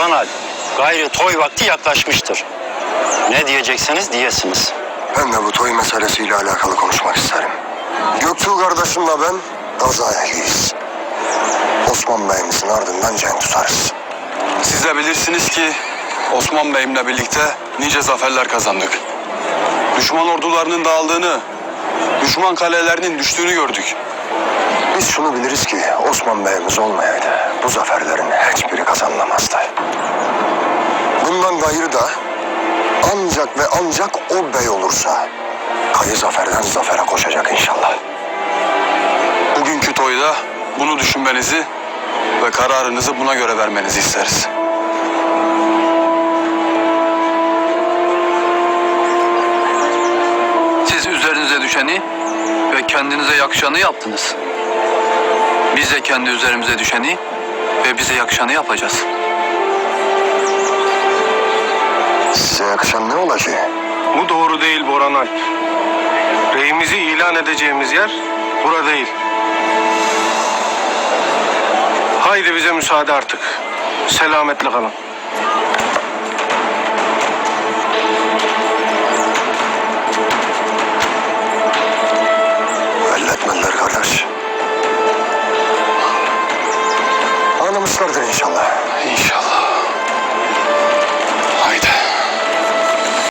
Alp, gayrı toy vakti yaklaşmıştır. Ne diyeceksiniz diyesiniz. Ben de bu toy meselesiyle alakalı konuşmak isterim. Göktuğ kardeşimle ben Gaza ehliyiz. Osman Bey'imizin ardından cenk tutarız. Siz de bilirsiniz ki Osman Bey'imle birlikte nice zaferler kazandık. Düşman ordularının dağıldığını, düşman kalelerinin düştüğünü gördük. Biz şunu biliriz ki Osman Bey'imiz olmayaydı bu zaferlerin hiçbiri kazanılamazdı. Bundan gayrı da ancak ve ancak o bey olursa kayı zaferden zafere koşacak inşallah. Bugünkü toyda bunu düşünmenizi ve kararınızı buna göre vermenizi isteriz. Siz üzerinize düşeni ve kendinize yakışanı yaptınız. Biz de kendi üzerimize düşeni ve bize yakışanı yapacağız. Bize yakışan ne olacak? Bu doğru değil Boran Alp. Reyimizi ilan edeceğimiz yer bura değil. Haydi bize müsaade artık. Selametle kalın. Halletmeliler kardeş. Anlamışlardır inşallah.